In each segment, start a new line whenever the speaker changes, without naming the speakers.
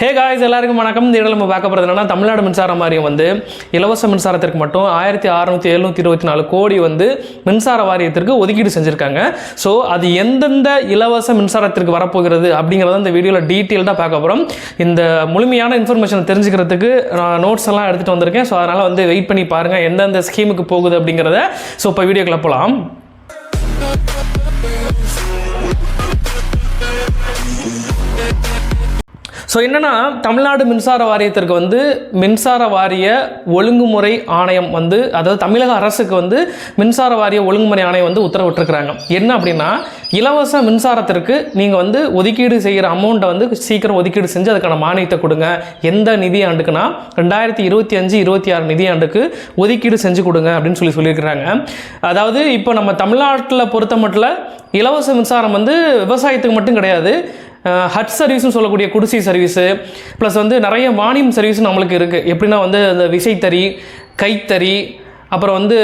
Hey guys எல்லாருக்கும் வணக்கம். இந்த இடம் நம்ம பார்க்க போகிறது என்னன்னா தமிழ்நாடு மின்சார வாரியம் வந்து இலவச மின்சாரத்திற்கு மட்டும் ஆயிரத்தி அறுநூத்தி எழுநூற்றி இருபத்தி நாலு கோடி வந்து மின்சார வாரியத்திற்கு ஒதுக்கீடு செஞ்சுருக்காங்க. ஸோ அது எந்தெந்த இலவச மின்சாரத்திற்கு வரப்போகிறது அப்படிங்கிறத இந்த வீடியோவில் டீட்டெயில்டாக பார்க்க போகிறோம் இந்த முழுமையான இன்ஃபர்மேஷன் தெரிஞ்சுக்கிறதுக்கு நான் நோட்ஸ் எல்லாம் எடுத்துகிட்டு வந்திருக்கேன். ஸோ அதனால் வந்து வெயிட் பண்ணி பாருங்கள் எந்தெந்த ஸ்கீமுக்கு போகுது அப்படிங்கிறத. ஸோ இப்போ வீடியோக்குள்ளே போகலாம் ஸோ என்னென்னா தமிழ்நாடு மின்சார வாரியத்திற்கு வந்து மின்சார வாரிய ஒழுங்குமுறை ஆணையம் வந்து அதாவது தமிழக அரசுக்கு வந்து மின்சார வாரிய ஒழுங்குமுறை ஆணையம் வந்து உத்தரவிட்டிருக்கிறாங்க. என்ன அப்படின்னா இலவச மின்சாரத்திற்கு நீங்கள் வந்து ஒதுக்கீடு செய்கிற அமௌண்ட்டை வந்து சீக்கிரம் ஒதுக்கீடு செஞ்சு அதுக்கான மானியத்தை கொடுங்க. எந்த நிதி ஆண்டுக்குன்னா ரெண்டாயிரத்தி இருபத்தி அஞ்சு இருபத்தி ஆறு நிதி ஆண்டுக்கு ஒதுக்கீடு செஞ்சு கொடுங்க அப்படின்னு சொல்லி சொல்லியிருக்கிறாங்க. அதாவது இப்போ நம்ம தமிழ்நாட்டில் பொறுத்த மட்டும் இலவச மின்சாரம் வந்து விவசாயத்துக்கு மட்டும் கிடையாது. ஹட் சர்வீஸ்னு சொல்லக்கூடிய குடிசை சர்வீஸு ப்ளஸ் வந்து நிறைய மானியம் சர்வீஸ் நம்மளுக்கு இருக்குது எப்படின்னா வந்து அந்த விசைத்தறி கைத்தறி அப்புறம் வந்து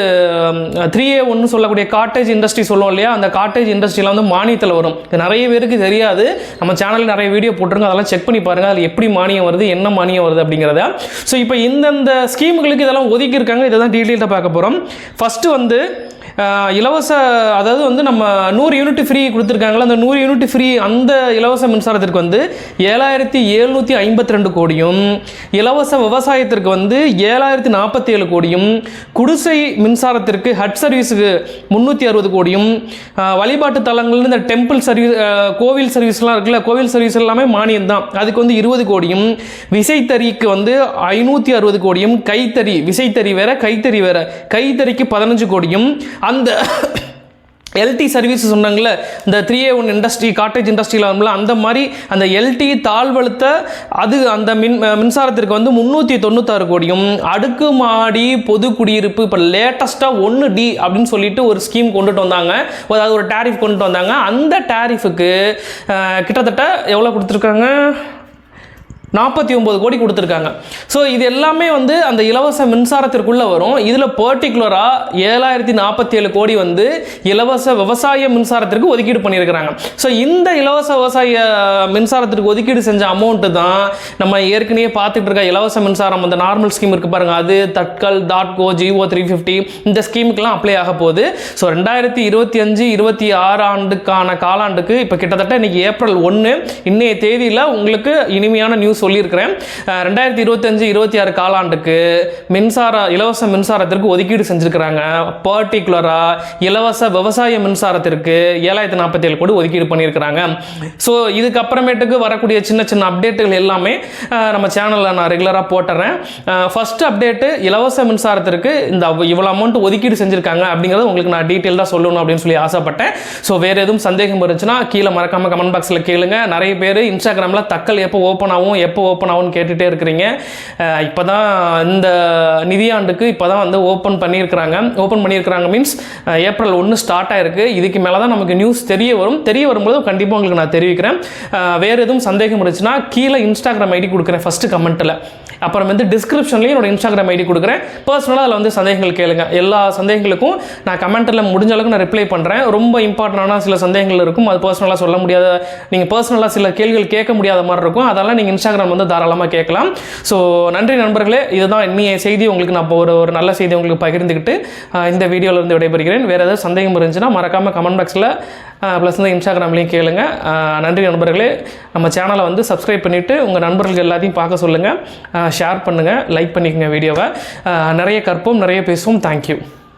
த்ரீ ஏ ஒன்று சொல்லக்கூடிய காட்டேஜ் இண்டஸ்ட்ரி சொல்லுவோம் இல்லையா? அந்த காட்டேஜ் இண்டஸ்ட்ரியில் வந்து மானியத்தில் வரும். இது நிறைய பேருக்கு தெரியாது. நம்ம சேனலில் நிறைய வீடியோ போட்டிருக்கோம். அதெல்லாம் செக் பண்ணி பாருங்கள் அதில் எப்படி மானியம் வருது என்ன மானியம் வருது அப்படிங்கிறத. ஸோ இப்போ இந்தந்த ஸ்கீமுகளுக்கு இதெல்லாம் ஒதுக்கியிருக்காங்க. இதை தான் டீட்டெயில்டாக பார்க்க போகிறோம் ஃபஸ்ட்டு வந்து இலவச அதாவது வந்து நம்ம நூறு யூனிட் ஃப்ரீ கொடுத்துருக்காங்களா அந்த நூறு யூனிட் ஃப்ரீ அந்த இலவச மின்சாரத்திற்கு வந்து ஏழாயிரத்தி எழுநூற்றி ஐம்பத்தி ரெண்டு கோடியும் இலவச விவசாயத்திற்கு வந்து ஏழாயிரத்தி நாற்பத்தி ஏழு கோடியும் குடிசை மின்சாரத்திற்கு ஹட் சர்வீஸுக்கு முந்நூற்றி அறுபது கோடியும் வழிபாட்டு தலங்கள்னு இந்த டெம்பிள் சர்வீஸ் கோவில் சர்வீஸ்லாம் இருக்குல்ல கோவில் சர்வீஸ் எல்லாமே மானியம் தான். அதுக்கு வந்து இருபது கோடியும் விசைத்தறிக்கு வந்து ஐநூற்றி அறுபது கோடியும் கைத்தறி விசைத்தறி வேற கைத்தறி வேற கைத்தறிக்கு பதினஞ்சு கோடியும் அந்த எல்டி சர்வீஸ் சொன்னாங்கள்ல இந்த three A one industry cottage இண்டஸ்ட்ரியில் வரும்ல அந்த மாதிரி அந்த எல்டி தாழ்வழுத்த அது அந்த மின் மின்சாரத்திற்கு வந்து முந்நூற்றி தொண்ணூத்தாறு கோடியும் அடுக்குமாடி பொது குடியிருப்பு இப்போ லேட்டஸ்ட்டாக ஒன்று டி அப்படின்னு சொல்லிட்டு ஒரு ஸ்கீம் கொண்டுட்டு வந்தாங்க. அதாவது ஒரு டேரிஃப் கொண்டுட்டு வந்தாங்க. அந்த டேரிஃபுக்கு கிட்டத்தட்ட எவ்வளோ கொடுத்துருக்காங்க? நாற்பத்தி ஒம்பது கோடி கொடுத்துருக்காங்க. ஸோ இது எல்லாமே வந்து அந்த இலவச மின்சாரத்திற்குள்ளே வரும். இதில் பர்டிகுலராக ஏழாயிரத்தி நாற்பத்தி ஏழு கோடி வந்து இலவச விவசாய மின்சாரத்திற்கு ஒதுக்கீடு பண்ணியிருக்கிறாங்க. ஸோ இந்த இலவச விவசாய மின்சாரத்திற்கு ஒதுக்கீடு செஞ்ச அமௌண்ட்டு தான் நம்ம ஏற்கனவே பார்த்துட்டு இருக்க இலவச மின்சாரம் அந்த நார்மல் ஸ்கீம் இருக்குது பாருங்கள் அது தட்கல் டாட்கோ ஜிஓ த்ரீ ஃபிஃப்டி இந்த ஸ்கீமுக்கெல்லாம் அப்ளை ஆக போகுது. ஸோ ரெண்டாயிரத்தி இருபத்தி அஞ்சு இருபத்தி ஆறு ஆண்டுக்கான காலாண்டுக்கு இப்போ கிட்டத்தட்ட இன்னைக்கு ஏப்ரல் ஒன்று இன்னைய தேதியில் உங்களுக்கு இனிமையான நியூஸ் சொல்லியிருக்கிறேன். ரெண்டாயிரத்தி இருபத்தஞ்சு இருபத்தி ஆறு காலாண்டுக்கு மின்சார இலவச மின்சாரத்திற்கு ஒதுக்கீடு செஞ்சுருக்கிறாங்க. பர்டிகுலராக இலவச விவசாய மின்சாரத்திற்கு ஏழாயிரத்தி நாற்பத்தி ஏழு கோடி ஒதுக்கீடு பண்ணியிருக்கிறாங்க. ஸோ இதுக்கப்புறமேட்டுக்கு வரக்கூடிய சின்ன சின்ன அப்டேட்டுகள் எல்லாமே நம்ம சேனலில் நான் ரெகுலராக போட்டுறேன். ஃபர்ஸ்ட் அப்டேட்டு இலவச மின்சாரத்திற்கு இந்த இவ்வளோ அமௌண்ட் ஒதுக்கீடு செஞ்சுருக்காங்க அப்படிங்கிறத உங்களுக்கு நான் டீட்டெயில்டாக சொல்லணும் அப்படின்னு சொல்லி ஆசைப்பட்டேன். ஸோ வேறு எதுவும் சந்தேகம் இருந்துச்சுன்னா கீழே மறக்காமல் கமெண்ட் பாக்ஸில் கேளுங்க. நிறைய பேர் இன்ஸ்டாகிராமில் தக்கல் எப்போ ஓப்பன் ஆகும் எப்போ எப்போ ஓப்பன் ஆகும்னு கேட்டுகிட்டே இருக்கிறீங்க. இப்போ தான் இந்த நிதியாண்டுக்கு இப்போ தான் வந்து ஓப்பன் பண்ணியிருக்கிறாங்க. ஓப்பன் பண்ணியிருக்கிறாங்க மீன்ஸ் ஏப்ரல் ஒன்று ஸ்டார்ட் ஆகிருக்கு இதுக்கு மேலே தான் நமக்கு நியூஸ் தெரிய வரும். தெரிய வரும்போது கண்டிப்பாக உங்களுக்கு நான் தெரிவிக்கிறேன். வேறு எதுவும் சந்தேகம் இருந்துச்சுன்னா கீழே இன்ஸ்டாகிராம் ஐடி கொடுக்குறேன் ஃபஸ்ட்டு கமெண்ட்டில் அப்புறம் வந்து டிஸ்கிரிப்ஷன்லேயும் என்னோட இன்ஸ்டாகிராம் ஐடி கொடுக்குறேன். பர்சனலாக அதில் வந்து சந்தேகங்கள் கேளுங்க. எல்லா சந்தேகங்களுக்கும் நான் கமெண்ட்டில் முடிஞ்ச அளவுக்கு நான் ரிப்ளை பண்ணுறேன் ரொம்ப இம்பார்ட்டண்டான சில சந்தேகங்கள் இருக்கும். அது பர்சனலாக சொல்ல முடியாத நீங்கள் பர்சனலாக சில கேள்விகள் கேட்க முடியாத மாதிரி இருக்கும். அதெல்லாம் நீங்கள் இன்ஸ்டாகிராம் வந்து தாராளமாக கேட்கலாம். ஸோ நன்றி நண்பர்களே. இதுதான் இன்னைய செய்தி. உங்களுக்கு நான் இப்போ ஒரு ஒரு நல்ல செய்தி உங்களுக்கு பகிர்ந்துக்கிட்டு இந்த வீடியோவிலிருந்து விடைபெறுகிறேன். வேறு ஏதாவது சந்தேகம் இருந்துச்சுன்னா மறக்காமல் கமெண்ட் பாக்ஸில் ப்ளஸ் வந்து இன்ஸ்டாகிராம்லேயும் கேளுங்க. நன்றி நண்பர்களே. நம்ம சேனலை வந்து சப்ஸ்கிரைப் பண்ணிவிட்டு உங்கள் நண்பர்கள் எல்லாத்தையும் பார்க்க சொல்லுங்கள் ஷேர் பண்ணுங்கள் லைக் பண்ணிக்கோங்க வீடியோவை. நிறைய கற்போம் நிறைய பேசுவோம். தேங்க்யூ